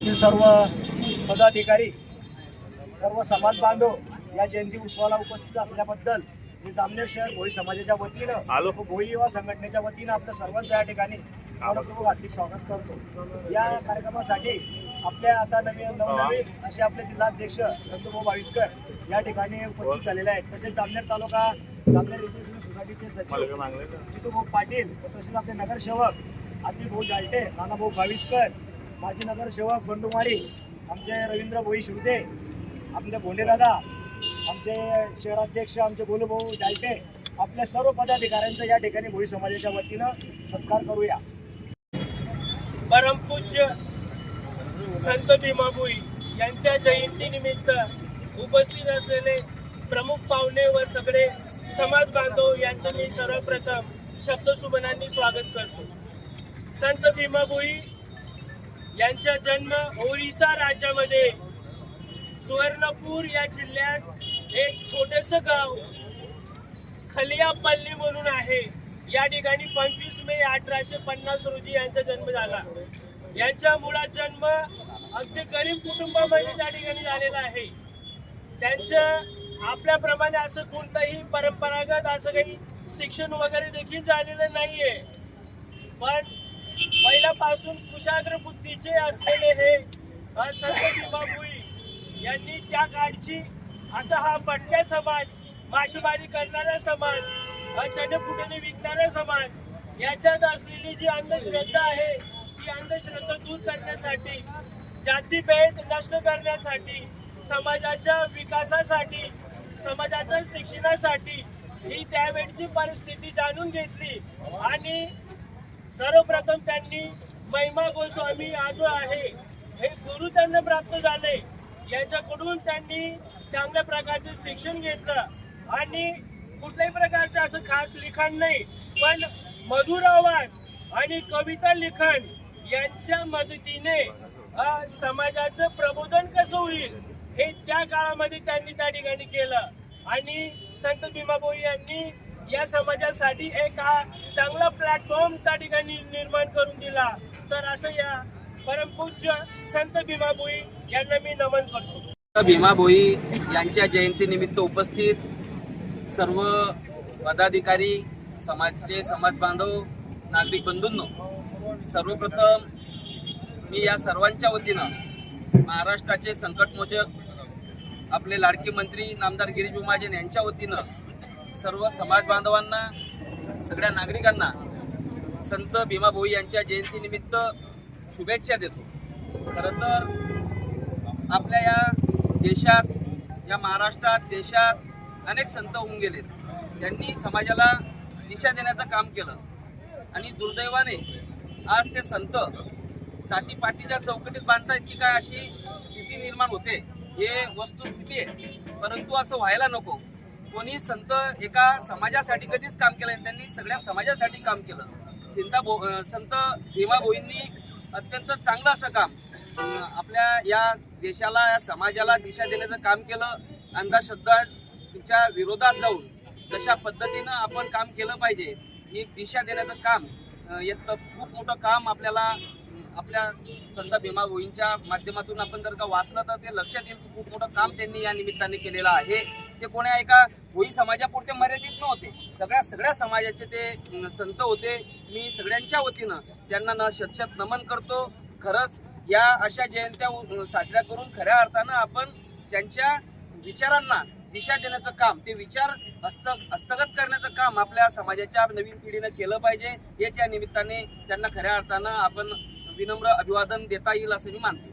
सर्व पदाधिकारी सर्व समाज बांधव या जयंती उत्सवाला उपस्थित असल्याबद्दल मी जामनेर शहर भोई समाजाच्या वतीनं भोई युवा संघटनेच्या वतीनं आपलं सर्वांचं या ठिकाणी मनपूर्वक हार्दिक स्वागत करतो. या कार्यक्रमासाठी आपल्या आता नवीन नवनवीन असे आपले जिल्हाध्यक्ष चंद्रभाऊ बाविस्कर या ठिकाणी उपस्थित झालेले आहेत. तसेच जामनेर तालुका जामनेर एज्युकेशन सोसायटीचे सचिव जितूभाऊ पाटील व तसेच आपले नगरसेवक आदिल भाऊ जालटे नानाभाऊ भाविस्कर माजी नगरसेवक बंडूमाळी आमचे रवींद्र भोई शिवदे आपले भोंडेदादा आमचे शहराध्यक्ष आमचे गोलूभाऊ जायते आपल्या सर्व पदाधिकाऱ्यांचा या ठिकाणी भोई समाजाच्या वतीनं सत्कार करूया. परमपूज्य संत भीमाभोई यांच्या जयंतीनिमित्त उपस्थित असलेले प्रमुख पाहुणे व सगळे समाज बांधव यांचे मी सर्वप्रथम शब्दसुमनांनी स्वागत करतो. संत भीमाभोई यांचा जन्म ओरिसा राज्यामध्ये. सुवर्णपूर या जिल्ह्यात एक छोटस गाव खलियापल्ली म्हणून आहे. या ठिकाणी पंचवीस मे अठराशे पन्नास रोजी यांचा जन्म झाला. यांच्या मुळात जन्म अगदी गरीब कुटुंबामध्ये त्या ठिकाणी झालेला आहे. त्यांचं आपल्याप्रमाणे असं कोणतंही परंपरागत असं काही शिक्षण वगैरे देखील झालेलं नाहीये. पण पहिल्यापासून कुशाग्र बुद्धीचे असलेले हे अ, संत यांनी त्या काळची असा हा भटक्या समाज मासेमारी करणारा समाज अ, विकणारा समाज याच्यात असलेली जी अंधश्रद्धा आहे ती अंधश्रद्धा दूर करण्यासाठी जातीभेद नष्ट करण्यासाठी समाजाच्या विकासासाठी समाजाच्या शिक्षणासाठी ही त्यावेळची परिस्थिती जाणून घेतली आणि सर्वप्रथम त्यांनी महिमा गोस्वामी आज आहे. हे गुरु त्यांना प्राप्त झाले. यांच्याकडून त्यांनी चांगल्या प्रकारचे शिक्षण घेतलं. आणि कुठल्याही प्रकारचं असं खास लिखाण नाही पण मधुर आवाज आणि कविता लिखाण यांच्या मदतीने समाजाचं प्रबोधन कसं होईल हे त्या काळामध्ये त्यांनी त्या ठिकाणी केलं. आणि संत भीमाभाई यांनी या समाजासाठी एक हा चांगला प्लॅटफॉर्म त्या ठिकाणी निर्माण करून दिला. तर असं या परमपूज्य संत भीमाभोई यांना मी नमन करतो. भीमा भोई यांच्या जयंतीनिमित्त उपस्थित सर्व पदाधिकारी समाजचे समाज बांधव नागरिक बंधूंनो सर्वप्रथम मी या सर्वांच्या वतीनं महाराष्ट्राचे संकटमोचक आपले लाडके मंत्री नामदार गिरीश महाजन यांच्या वतीनं सर्व समाज बांधवांना सगळ्या नागरिकांना संत भीमा भोई यांच्या जयंतीनिमित्त शुभेच्छा देतो. खरं तर आपल्या या देशात या महाराष्ट्रात देशात अनेक संत होऊन गेलेत. त्यांनी समाजाला दिशा देण्याचं काम केलं. आणि दुर्दैवाने आज ते संत जातीपातीच्या चौकटीत बांधतायत की काय अशी स्थिती निर्माण होते हे वस्तुस्थिती आहे. परंतु असं व्हायला नको. कोणी संत एका समाजासाठी कधीच काम केलं नाही. त्यांनी सगळ्या समाजासाठी काम केलं. सिंता भो संत भीमा भोईंनी अत्यंत चांगलं असं काम आपल्या या देशाला या समाजाला दिशा देण्याचं काम केलं अंधश्रद्धाच्या विरोधात जाऊन तशा पद्धतीनं आपण काम केलं पाहिजे ही दिशा देण्याचं काम अं, खूप मोठं काम आपल्याला आपल्या संत भीमा भोईंच्या माध्यमातून आपण जर का वाचलं तर ते लक्षात येईल की खूप मोठं काम त्यांनी या निमित्ताने केलेलं आहे. ते कोण्या एका भोई समाजापुरते मर्यादित नव्हते. सगळ्या सगळ्या समाजाचे ते संत होते. मी सगळ्यांच्या वतीनं त्यांना न शतशत नमन करतो. खरंच या अशा जयंत्या साजऱ्या करून खऱ्या अर्थानं आपण त्यांच्या विचारांना दिशा देण्याचं काम ते विचार हस्त हस्तगत करण्याचं काम आपल्या समाजाच्या नवीन पिढीनं केलं पाहिजे. याच्या निमित्ताने त्यांना खऱ्या अर्थानं आपण विनम्र अभिवादन देता येईल असं मी मानतो.